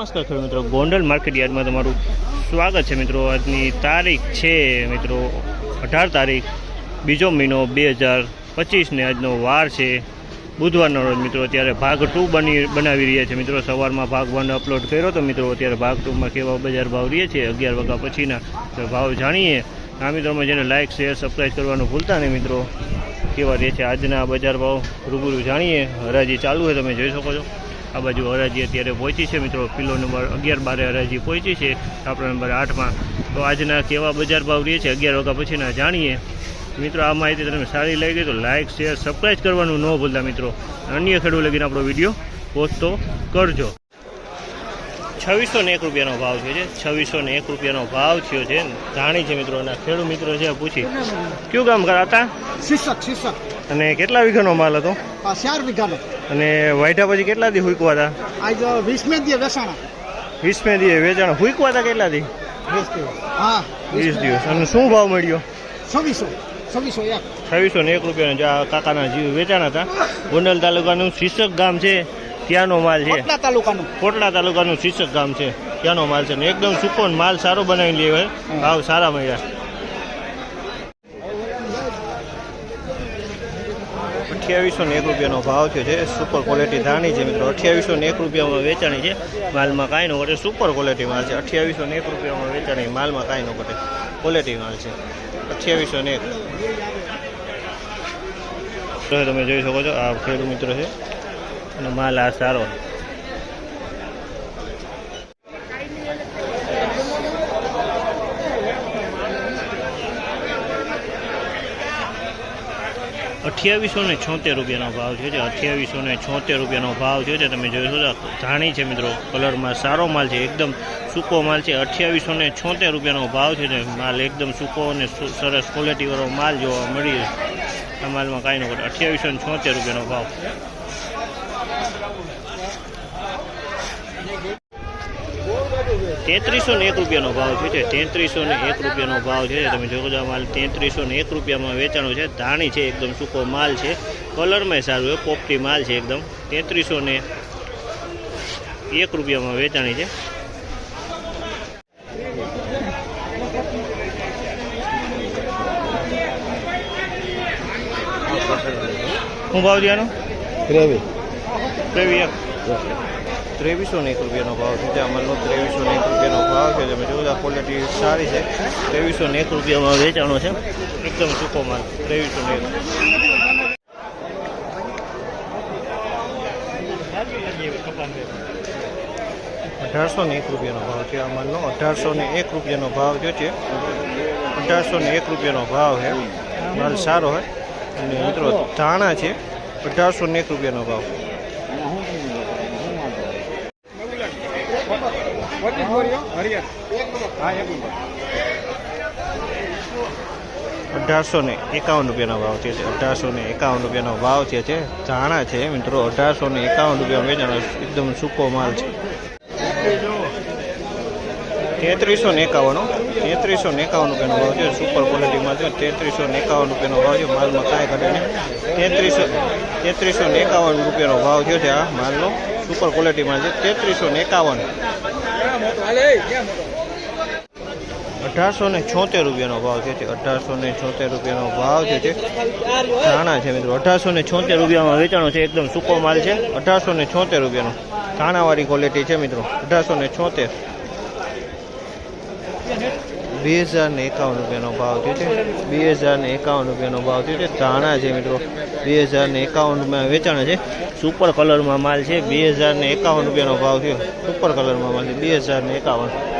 નમસ્કાર ખેડૂત મિત્રો, ગોંડલ માર્કેટ યાર્ડમાં તમારું સ્વાગત છે મિત્રો. આજની તારીખ છે મિત્રો, અઢાર તારીખ, બીજો મહિનો બે હજાર પચીસને આજનો વાર છે. બુધવારનો રોજ મિત્રો અત્યારે ભાગ ટુ બની, બનાવી રહ્યા છે મિત્રો. સવારમાં ભાગ વન અપલોડ કર્યો તો મિત્રો અત્યારે ભાગ ટુમાં કેવા બજાર ભાવ રહે છે, અગિયાર વાગ્યા પછીના ભાવ જાણીએ. આ મિત્રોમાં જેને લાઇક શેર સબસ્ક્રાઈબ કરવાનું ભૂલતા નહીં મિત્રો. કેવા રહે છે આજના બજાર ભાવ રૂબરૂ જાણીએ. હરાજી ચાલુ હોય તમે જોઈ શકો છો. આ બાજુ હરાજી અત્યારે પહોંચી છે મિત્રો. કિલો નંબર અગિયાર બારે હરાજી પહોંચી છે. આપણા નંબર આઠમાં. તો આજના કેવા બજાર ભાવ રહે છે? અગિયાર વાગ્યા પછીના જાણીએ. મિત્રો આ માહિતી તમને સારી લાગી તો લાઇક શેર સબસ્ક્રાઈબ કરવાનું ન ભૂલતા મિત્રો. અન્ય ખેડૂત લગીને આપણો વીડિયો પોસ્ટ કરજો. છવ્વીસો ને એક રૂપિયાનો ભાવ થયો છે. છવ્વીસો ને એક રૂપિયાનો ભાવ થયો છે. જાણી છે મિત્રો અને ખેડૂત મિત્રો છે પૂછી. કયું કામ કરાતા? શિક્ષક. શિક્ષક અને કેટલા વીઘાનો માલ હતો? ચાર વીઘાનો. અને વાઢ્યા પછી કેટલા દી હુકવા હતા આજ વીસ મે દીએ વેચાણા. વીસ મે દી વેચાણ. હુકવા હતા કેટલા દી? વીસ દિવસ. હા વીસ દિવસ. અને શું ભાવ મળ્યો? છવ્વીસો. છવ્વીસો એક. છવ્વીસો ને એક રૂપિયાનો જે કાકાના જીવ વેચાણ હતા. ગોંડલ તાલુકાનું શીર્ષક ગામ છે ત્યાંનો માલ છે. કોટલા તાલુકાનું. કોટડા તાલુકાનું શીર્ષક ગામ છે ત્યાંનો માલ છે. ને એકદમ સુકોન માલ સારો બનાવી લેવાય. ભાવ સારા મળ્યા. અઠ્યાવીસો ને એક રૂપિયાનો ભાવ થયો છે. સુપર ક્વોલિટી ધાણી છે મિત્રો. અઠ્યાવીસો ને એક રૂપિયામાં વેચાણી છે. માલમાં કાંઈ ન ઘટે. સુપર ક્વોલિટી માલ છે. અઠ્યાવીસો ને એક રૂપિયામાં વેચાણી માલમાં કાંઈ ન ઘટે. ક્વોલિટી માલ છે. અઠ્યાવીસો ને એક તમે જોઈ શકો છો, આ ખેડૂત મિત્રો છે. અને માલ આ સારો અઠ્યાવીસો ને છોતેર રૂપિયાનો ભાવ છે. જે અઠ્યાવીસો ને છોતેર રૂપિયાનો ભાવ છે. તમે જોઈ શકો છો, ધાણી છે મિત્રો, કલરમાં સારો માલ છે, એકદમ સૂકો માલ છે. અઠ્યાવીસો ને છોતેર રૂપિયાનો ભાવ છે. માલ એકદમ સૂકો અને સરસ ક્વોલિટીવાળો માલ જોવા મળી આ માલમાં કાંઈ ન કરે. અઠ્યાવીસો ને છોતેર રૂપિયાનો ભાવ. તેત્રીસો ને એક રૂપિયાનો ભાવ છે. તે તેત્રીસો ને એક રૂપિયાનો ભાવ છે. તમે જો છો આ માલ તેત્રીસો ને એક રૂપિયામાં વેચાણો છે. ધાણી છે એકદમ સૂકો માલ છે. કલરમાં સારું છે. પોપટી માલ છે એકદમ. તેત્રીસો ને એક રૂપિયામાં વેચાણી છે. શું ભાવ છે આનો? ત્રેવીસ એક ત્રેવીસો એક રૂપિયાનો ભાવ છે. જે અમલનો ત્રેવીસો એક રૂપિયાનો ભાવ છે. તમે જોયું ક્વોલિટી સારી છે. ત્રેવીસો એક રૂપિયામાં વેચાણો છે. એકદમ સૂકો માલ. ત્રેવીસો એક. અઢારસો ને એક રૂપિયાનો ભાવ છે આ માલનો. અઢારસો ને એક રૂપિયાનો ભાવ જો છે. અઢારસો ને એક રૂપિયાનો ભાવ છે. માલ સારો હોય અને મિત્રો ધાણા છે. અઢારસો ને એક રૂપિયાનો ભાવ. અઢારસો ને એકાવન રૂપિયાનો ભાવ છે. અઢારસો ને એકાવન રૂપિયાનો ભાવ છે છે. ધાણા છે, મિત્રો. અઢારસો ને એકાવન રૂપિયા વેચાણ એકદમ સૂકો માલ છે. તેત્રીસો ને એકાવન તેત્રીસો ને એકાવન રૂપિયાનો ભાવ છે સુપર ક્વોલિટીમાં છે. તેત્રીસો ને એકાવન રૂપિયાનો ભાવ છે માલમાં કાંઈ ઘટે નહીં. તેત્રીસો તેત્રીસો ને એકાવન રૂપિયાનો ભાવ થયો છે આ માલનો. સુપર ક્વોલિટી માલ છે. તેત્રીસો ને એકાવન. અઢારસો ને છોતેર રૂપિયાનો ભાવ છે. તે અઢારસો ને છોતેર રૂપિયાનો ભાવ છે. તે ધાણા છે મિત્રો. અઢારસો ને છોતેર રૂપિયામાં વેચાણો છે. એકદમ સૂકો માલ છે. અઢારસો ને છોતેર રૂપિયાનો ધાણાવાળી ક્વોલિટી છે મિત્રો. અઢારસો ને છોતેર. બે હજાર ને એકાવન રૂપિયાનો ભાવ થયો છે. બે હજાર ને એકાવન રૂપિયાનો ભાવ થયો છે. ધાણા છે મિત્રો. બે હજાર ને એકાવન રૂપિયા વેચાણ છે. સુપર કલરમાં માલ છે. બે હજાર ને એકાવન રૂપિયાનો ભાવ થયો. સુપર કલરમાં માલ છે. બે હજાર ને એકાવન.